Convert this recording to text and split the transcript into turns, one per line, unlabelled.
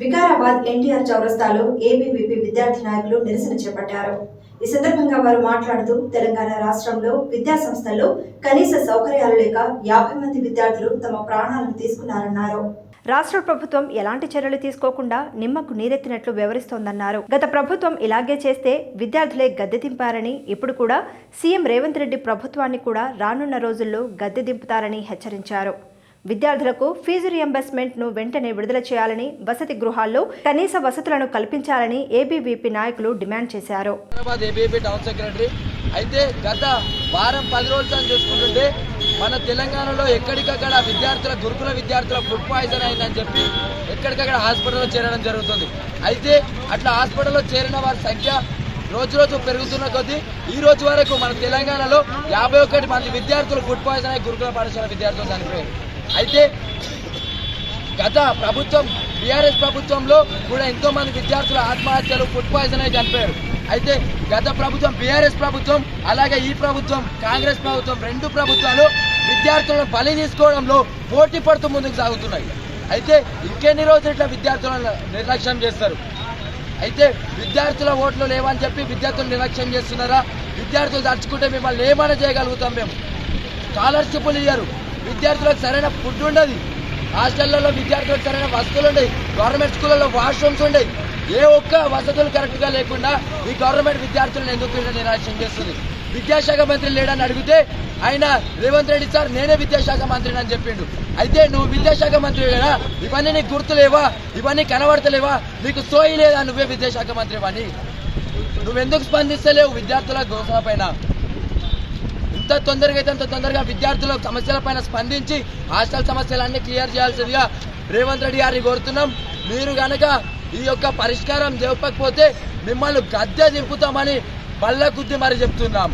వికారాబాద్ ఎన్టీఆర్ చౌరస్తాలో ఏబీవీపీ విద్యార్థి నాయకులు నిరసన చేపట్టారు. ఈ సందర్భంగా వారు మాట్లాడుతూ తెలంగాణ రాష్ట్రంలో విద్యా సంస్థల్లో కనీస సౌకర్యాలు లేక యాభై మంది విద్యార్థులు తమ ప్రాణాలను తీసుకున్నారన్నారు. రాష్ట్ర ప్రభుత్వం ఎలాంటి చర్యలు తీసుకోకుండా నిమ్మకు నీరెత్తినట్లు వివరిస్తోందన్నారు. గత ప్రభుత్వం ఇలాగే చేస్తే విద్యార్థులే గద్దె దింపారని ఇప్పుడు కూడా సీఎం రేవంత్ రెడ్డి ప్రభుత్వాన్ని కూడా రానున్న రోజుల్లో గద్దె దింపుతారని హెచ్చరించారు. విద్యార్థులకు ఫీజు రియంబర్స్మెంట్ను వెంటనే విడుదల చేయాలని వసతి గృహాల్లో కనీస వసతులను కల్పించాలని ఏబీవీపీ నాయకులు డిమాండ్ చేశారు.
హైదరాబాద్ టౌన్ సెక్రటరీ అయితే గత వారం పది రోజులు చూసుకుంటుంటే మన తెలంగాణలో ఎక్కడికక్కడ విద్యార్థుల గురుకుల విద్యార్థుల ఫుడ్ పాయిజన్ అయిందని చెప్పి ఎక్కడికక్కడ హాస్పిటల్లో చేరడం జరుగుతుంది. అయితే అట్లా హాస్పిటల్లో చేరిన వారి సంఖ్య రోజు రోజు పెరుగుతున్న కొద్దీ ఈ రోజు వరకు మన తెలంగాణలో యాభై ఒకటి మంది విద్యార్థులు ఫుడ్ పాయిజన్ అయి గురుకుల పాఠశాల విద్యార్థులు చనిపోయారు. అయితే గత ప్రభుత్వం బీఆర్ఎస్ ప్రభుత్వంలో కూడా ఎంతో మంది విద్యార్థులు ఆత్మహత్యలు ఫుడ్ పాయిజన్ అయి చనిపోయారు. అయితే గత ప్రభుత్వం బీఆర్ఎస్ ప్రభుత్వం అలాగే ఈ ప్రభుత్వం కాంగ్రెస్ ప్రభుత్వం రెండు ప్రభుత్వాలు విద్యార్థులను బలి తీసుకోవడంలో పోటీ పడుతూ ముందుకు సాగుతున్నాయి. అయితే ఇంకెన్ని రోజులు ఇట్లా విద్యార్థులను నిర్లక్ష్యం చేస్తారు? అయితే విద్యార్థుల ఓట్లు లేవని చెప్పి విద్యార్థులు నిర్లక్ష్యం చేస్తున్నారా? విద్యార్థులు తలుచుకుంటే మిమ్మల్ని ఏమైనా చేయగలుగుతాం మేము. స్కాలర్షిప్లు ఇయ్యరు. విద్యార్థులకు సరైన ఫుడ్ ఉండదు. హాస్టళ్ళలో విద్యార్థులకు సరైన వసతులు ఉండవు గవర్నమెంట్ స్కూళ్ళలో వాష్రూమ్స్ ఉండవు ఏ ఒక్క వసతులు కరెక్ట్గా లేకుండా ఈ గవర్నమెంట్ విద్యార్థులను ఎందుకు నిరాశం చేస్తుంది? విద్యాశాఖ మంత్రి లేడని అడిగితే ఆయన రేవంత్ రెడ్డి సార్ నేనే విద్యాశాఖ మంత్రిని అని చెప్పిండు. అయితే నువ్వు విద్యాశాఖ మంత్రి కదా? ఇవన్నీ నీకు గుర్తులేవా? ఇవన్నీ కనబడతలేవా? నీకు సోయి లేదా? నువ్వే విద్యాశాఖ మంత్రి అని నువ్వెందుకు స్పందిస్తలేవు? విద్యార్థుల గోసల పైన ఎంత తొందరగా అయితే అంత తొందరగా విద్యార్థుల సమస్యల పైన స్పందించి హాస్టల్ సమస్యలన్నీ క్లియర్ చేయాల్సిందిగా రేవంత్ రెడ్డి గారిని కోరుతున్నాం. మీరు కనుక ఈ యొక్క పరిష్కారం చెప్పకపోతే మిమ్మల్ని గద్దె దింపుతామని బల్ల కుద్ది మరి చెప్తున్నాం.